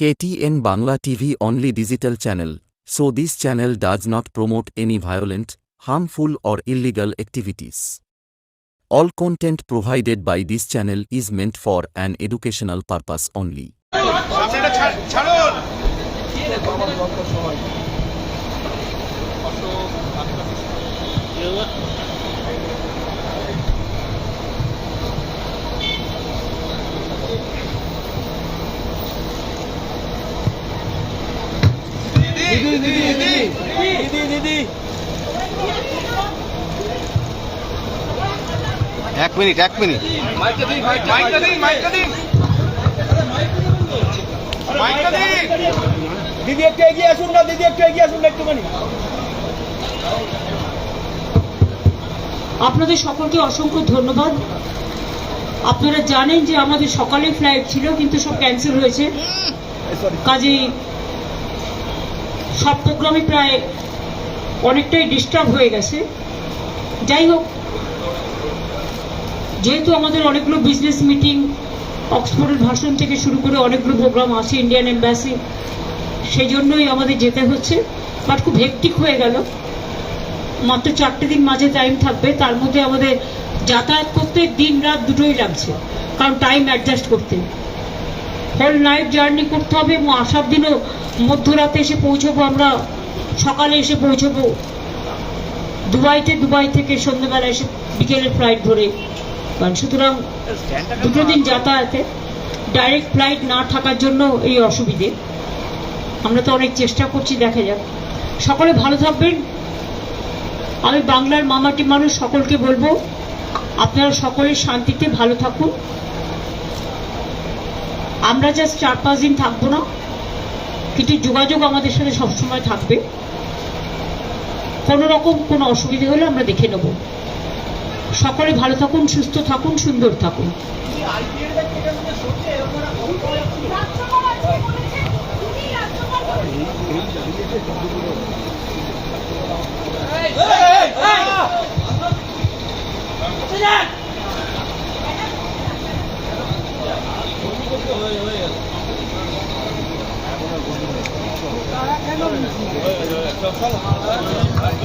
KTN Bangla TV only digital channel, so this channel does not promote any violent, harmful or illegal activities. All content provided by this channel is meant for an educational purpose only. ছাড়- ছাড়ুন দিদি দিদি দিদি এক minute এক minute. দিদি একটু এগিয়ে আসুন না দিদি একটু এগিয়ে আসুন না একটুখানি। আপনাদের সকলকে অসংখ্য ধন্যবাদ। আপনারা জানেন যে আমাদের সকালে ফ্লাইট ছিল কিন্তু সব ক্যান্সেল হয়েছে। কাজেই সব প্রায় অনেকটাই ডিস্টার্ব হয়ে গেছে। যাই হোক, যেহেতু আমাদের অনেকগুলো বিজনেস মিটিং অক্সফোর্ডের ভাষণ থেকে শুরু করে অনেকগুলো প্রোগ্রাম আছে ইন্ডিয়ান এম্বাসি সেই জন্যই আমাদের যেতে হচ্ছে। বাট খুব হেকটিক হয়ে গেল। মাত্র চারটে দিন মাঝে টাইম থাকবে। তার মধ্যে আমাদের যাতায়াত করতে দিন রাত দুটোই লাগছে। কারণ টাইম অ্যাডজাস্ট করতে। হোল নাইট জার্নি করতে হবে এবং আসার দিনও মধ্যরাতে এসে পৌঁছবো আমরা। সকালে এসে পৌঁছবো। দুবাইতে, দুবাই থেকে সন্ধ্যেবেলা এসে বিকেলের ফ্লাইট ধরে। কারণ সুতরাং দুটো দিন যাতায়াতে ডাইরেক্ট ফ্লাইট না থাকার জন্য এই অসুবিধে। আমরা তো অনেক চেষ্টা করছি, দেখা যাক। সকলে ভালো থাকবেন। আমি বাংলার মামাটি মানুষ, সকলকে বলব, আপনারা সকলে শান্তিতে ভালো থাকুন। আমরা জাস্ট চার পাঁচ দিন থাকব না। কিন্তু যোগাযোগ আমাদের সাথে সবসময় থাকবে। কোনো রকম কোনো অসুবিধে হলে আমরা দেখে নেব। সকলে ভালো থাকুন, সুস্থ থাকুন, সুন্দর থাকুন। 有有有。来，开灯了。有有有，上车了嘛？来，来去。